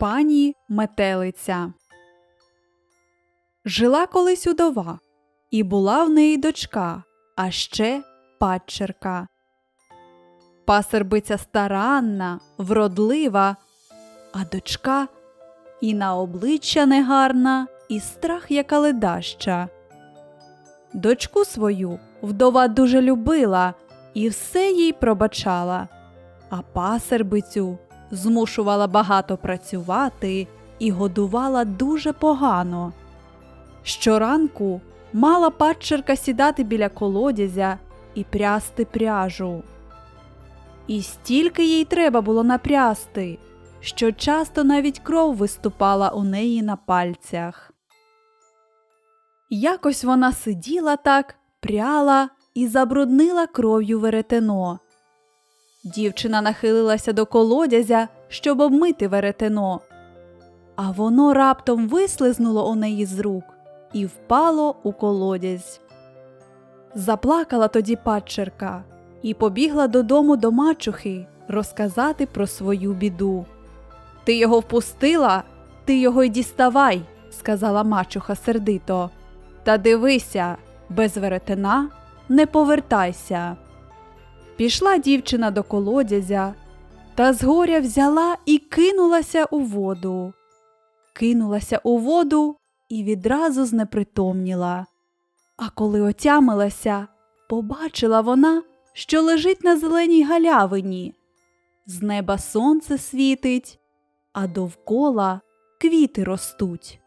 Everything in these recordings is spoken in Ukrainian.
Пані метелиця. Жила колись удова, і була в неї дочка, а ще падчерка. Пасербиця старанна, вродлива, а дочка і на обличчя негарна, і страх яка ледаща. Дочку свою вдова дуже любила і все їй пробачала, а пасербицю змушувала багато працювати і годувала дуже погано. Щоранку мала падчерка сідати біля колодязя і прясти пряжу. І стільки їй треба було напрясти, що часто навіть кров виступала у неї на пальцях. Якось вона сиділа так, пряла і забруднила кров'ю веретено. Дівчина нахилилася до колодязя, щоб обмити веретено, а воно раптом вислизнуло у неї з рук і впало у колодязь. Заплакала тоді падчерка і побігла додому до мачухи розказати про свою біду. Ти його впустила, ти його й діставай, сказала мачуха сердито. Та дивися, без веретена не повертайся. Пішла дівчина до колодязя та згоря взяла і кинулася у воду. Кинулася у воду і відразу знепритомніла. А коли отямилася, побачила вона, що лежить на зеленій галявині. З неба сонце світить, а довкола квіти ростуть.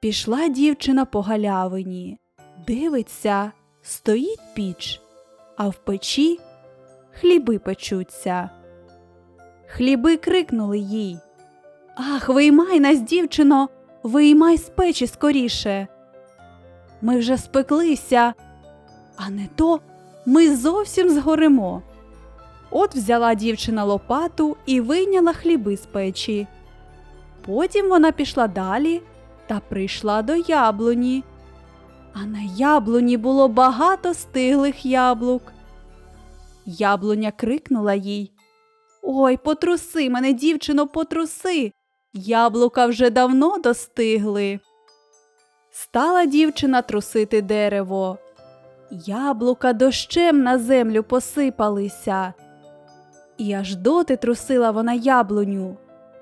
Пішла дівчина по галявині, дивиться, стоїть піч, а в печі хліби печуться. Хліби крикнули їй Ах, виймай нас, дівчино, виймай з печі скоріше. Ми вже спеклися, а не то ми зовсім згоримо. От взяла дівчина лопату і вийняла хліби з печі. Потім вона пішла далі та прийшла до яблуні. А на яблуні було багато стиглих яблук. Яблуня крикнула їй Ой, потруси мене, дівчино, потруси. Яблука вже давно достигли. Стала дівчина трусити дерево. Яблука дощем на землю посипалися. І аж доти трусила вона яблуню,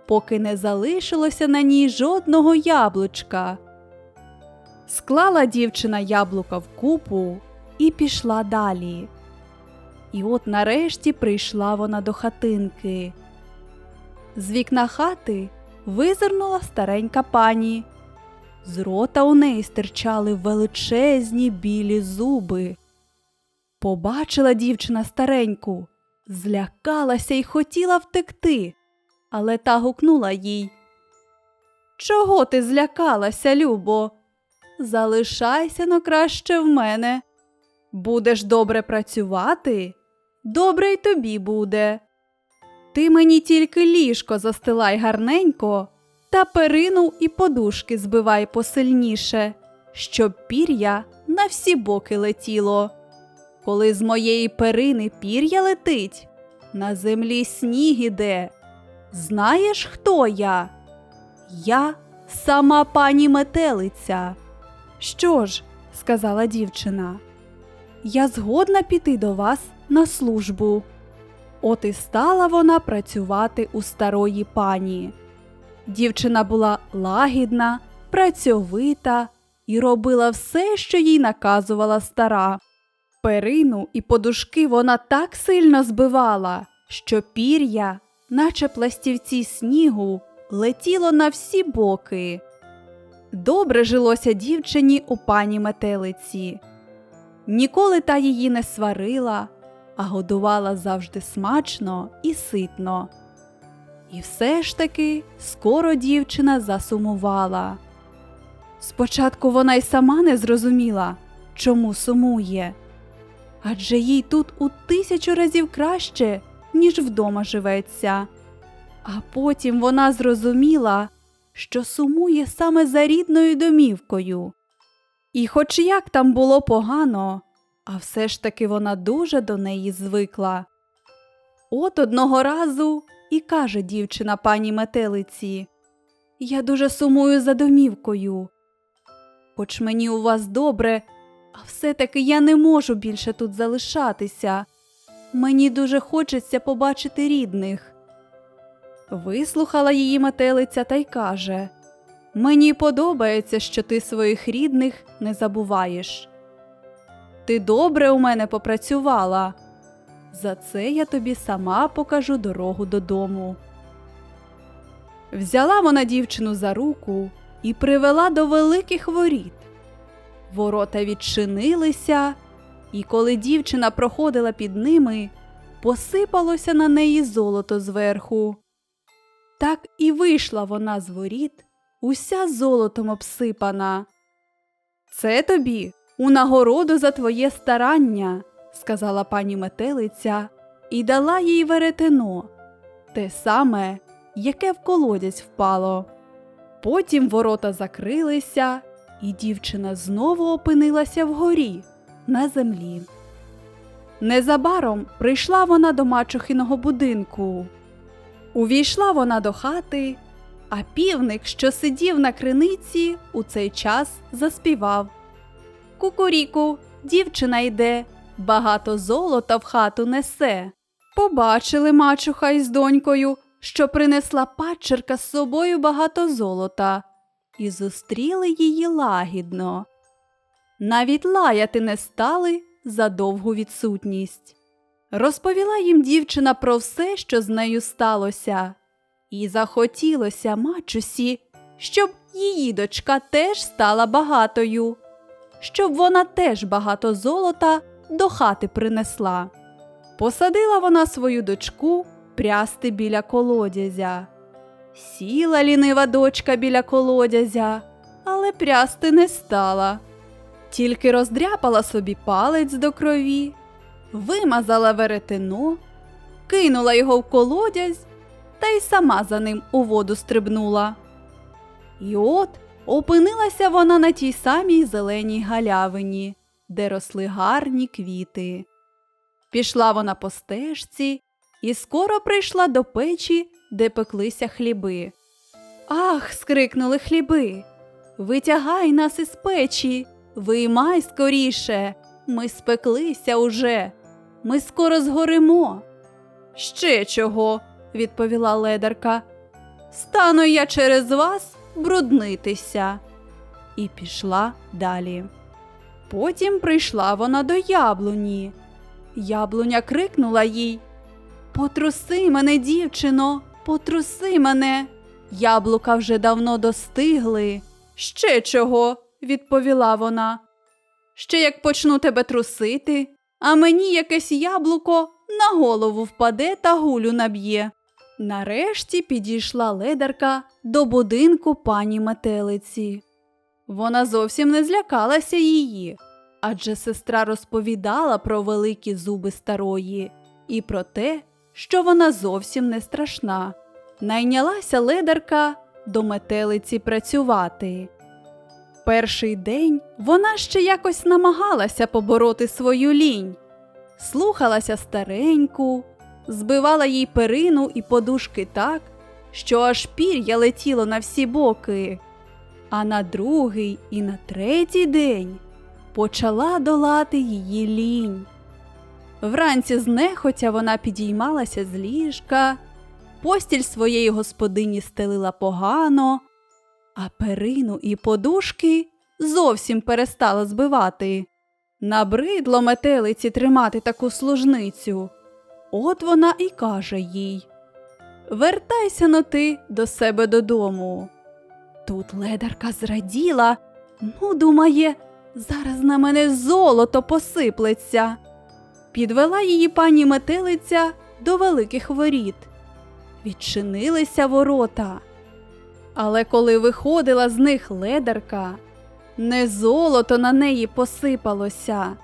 поки не залишилося на ній жодного яблучка. Склала дівчина яблука в купу і пішла далі. І от нарешті прийшла вона до хатинки. З вікна хати визирнула старенька пані. З рота у неї стирчали величезні білі зуби. Побачила дівчина стареньку, злякалася й хотіла втекти, але та гукнула їй. Чого ти злякалася, Любо? Залишайся но краще в мене. Будеш добре працювати, добре й тобі буде. Ти мені тільки ліжко застилай гарненько та перину і подушки збивай посильніше, щоб пір'я на всі боки летіло. Коли з моєї перини пір'я летить, на землі сніг іде. Знаєш, хто я? Я сама пані метелиця. Що ж, сказала дівчина, я згодна піти до вас на службу. От і стала вона працювати у старої пані. Дівчина була лагідна, працьовита і робила все, що їй наказувала стара. Перину і подушки вона так сильно збивала, що пір'я, наче пластівці снігу, летіло на всі боки. Добре жилося дівчині у пані метелиці. Ніколи та її не сварила, а годувала завжди смачно і ситно. І все ж таки скоро дівчина засумувала. Спочатку вона й сама не зрозуміла, чому сумує. Адже їй тут у тисячу разів краще, ніж вдома живеться. А потім вона зрозуміла, що сумує саме за рідною домівкою. І, хоч як там було погано, а все ж таки вона дуже до неї звикла. От одного разу і каже дівчина пані метелиці. Я дуже сумую за домівкою. Хоч мені у вас добре, а все-таки я не можу більше тут залишатися. Мені дуже хочеться побачити рідних. Вислухала її метелиця та й каже Мені подобається, що ти своїх рідних не забуваєш. Ти добре у мене попрацювала. За це я тобі сама покажу дорогу додому. Взяла вона дівчину за руку і привела до великих воріт. Ворота відчинилися, і коли дівчина проходила під ними, посипалося на неї золото зверху. Так і вийшла вона з воріт, уся золотом обсипана. Це тобі у нагороду за твоє старання, сказала пані метелиця і дала їй веретено, те саме, яке в колодязь впало. Потім ворота закрилися, і дівчина знову опинилася вгорі, на землі. Незабаром прийшла вона до мачухиного будинку. Увійшла вона до хати, а півник, що сидів на криниці, у цей час заспівав. Кукуріку, дівчина йде, багато золота в хату несе. Побачили мачуха із донькою, що принесла падчерка з собою багато золота, і зустріли її лагідно. Навіть лаяти не стали за довгу відсутність. Розповіла їм дівчина про все, що з нею сталося, і захотілося мачусі, щоб її дочка теж стала багатою, щоб вона теж багато золота до хати принесла. Посадила вона свою дочку прясти біля колодязя. Сіла лінива дочка біля колодязя, але прясти не стала. Тільки роздряпала собі палець до крові, вимазала веретено, кинула його в колодязь та й сама за ним у воду стрибнула. І от опинилася вона на тій самій зеленій галявині, де росли гарні квіти. Пішла вона по стежці і скоро прийшла до печі, де пеклися хліби. Ах, скрикнули хліби. Витягай нас із печі, виймай скоріше. Ми спеклися уже. Ми скоро згоримо. Ще чого, відповіла ледарка. Стану я через вас бруднитися. І пішла далі. Потім прийшла вона до яблуні. Яблуня крикнула їй Потруси мене, дівчино, потруси мене. Яблука вже давно достигли. Ще чого, відповіла вона. Ще як почну тебе трусити, а мені якесь яблуко на голову впаде та гулю наб'є. Нарешті підійшла ледарка до будинку пані метелиці. Вона зовсім не злякалася її, адже сестра розповідала про великі зуби старої і про те, що вона зовсім не страшна. Найнялася ледарка до метелиці працювати. Перший день вона ще якось намагалася побороти свою лінь, слухалася стареньку, збивала їй перину і подушки так, що аж пір'я летіло на всі боки. А на другий і на третій день почала долати її лінь. Вранці знехотя вона підіймалася з ліжка, постіль своєї господині стелила погано, а перину і подушки зовсім перестала збивати. Набридло метелиці тримати таку служницю. От вона і каже їй Вертайся но ти до себе додому. Тут ледарка зраділа, ну, думає, зараз на мене золото посиплеться. Підвела її пані метелиця до великих воріт. Відчинилися ворота. Але коли виходила з них ледарка, не золото на неї посипалося,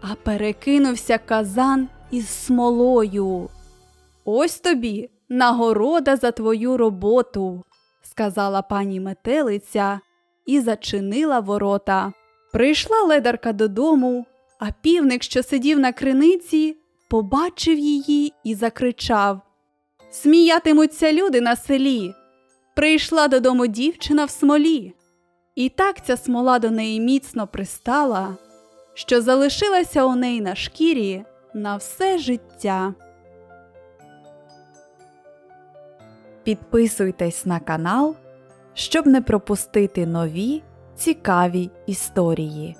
а перекинувся казан із смолою. Ось тобі нагорода за твою роботу, сказала пані метелиця і зачинила ворота. Прийшла ледарка додому, а півник, що сидів на криниці, побачив її і закричав Сміятимуться люди на селі. Прийшла додому дівчина в смолі. І так ця смола до неї міцно пристала, що залишилася у неї на шкірі на все життя. Підписуйтесь на канал, щоб не пропустити нові цікаві історії.